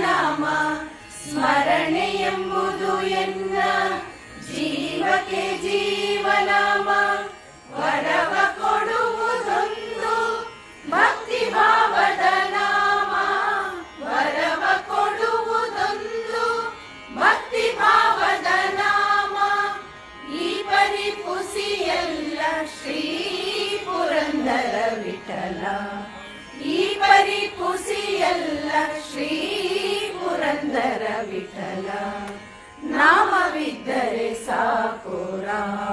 ನಾಮ, ಸ್ಮರಣೆ ಎಂಬುದು ಎನ್ನ, ಜೀವಕ್ಕೆ ಜೀವನಾಮ, ವರವ ಕೊಡುವುದೊಂದು ಭಕ್ತಿ ಭಾವದ ನಾಮ, ವರವ ಕೊಡುವುದೊಂದು ಭಕ್ತಿ ಭಾವದ ನಾಮ, ಈ ಪರಿಪುಸಿಯಲ್ಲ ಶ್ರೀ ಪುರಂದರ ವಿಠಲ ಪರಿಪುಸಿಯಲ್ಲ ಶ್ರೀ ಪುರಂದರ ವಿಠಲ. ನಾಮವಿದ್ದರೆ ಸಾಕು Rama.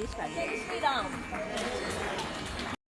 this one. Jai Shri Ram.